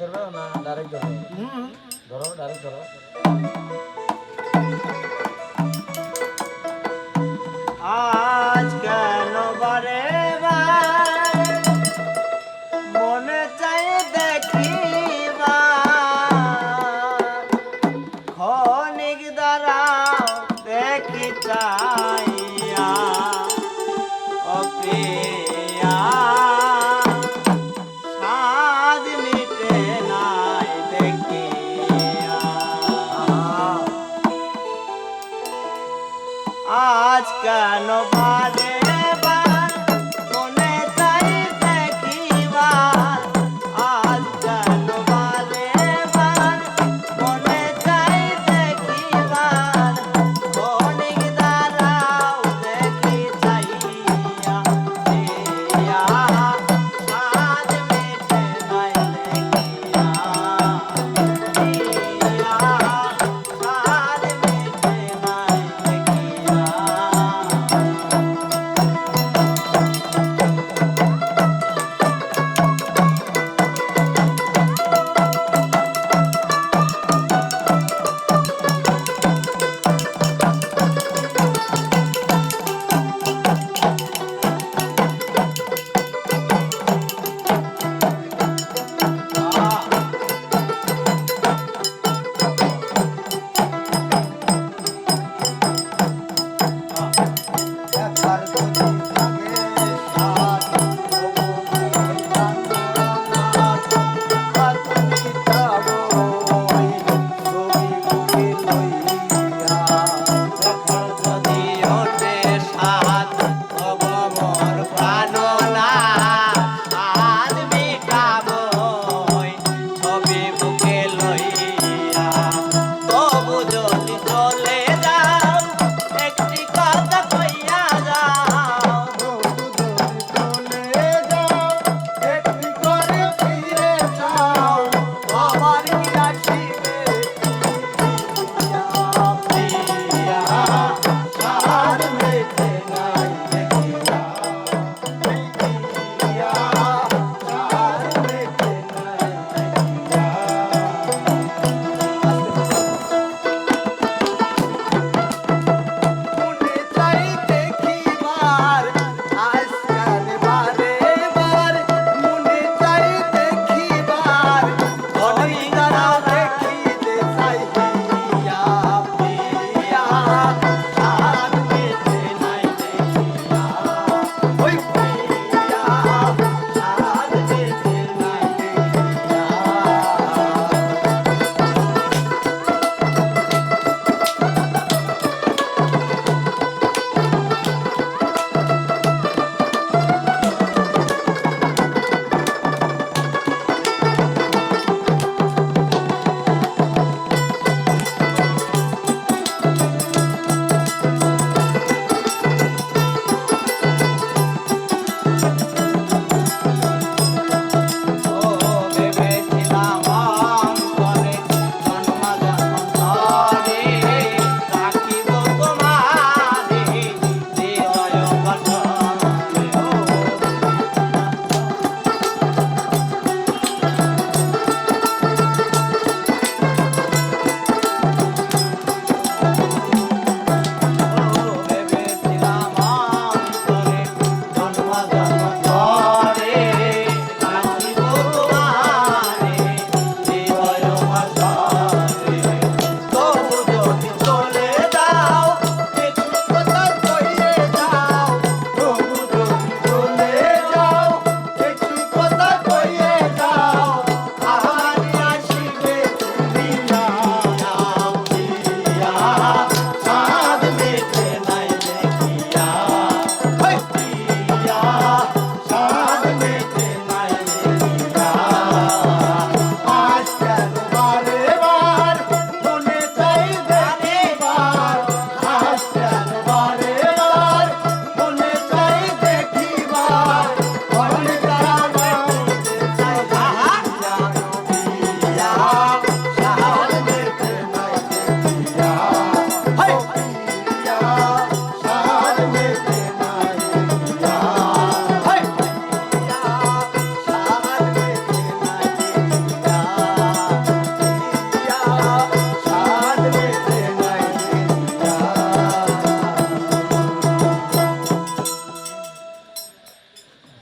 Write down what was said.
ধরবে না ডাইরেক্ট ধরবে। ধরো ডাইরেক্ট ধরো। আজ কেন বারে মনে চাই দেখিবা? খনিক দ্বারা দেখি চাই। কেন বাজে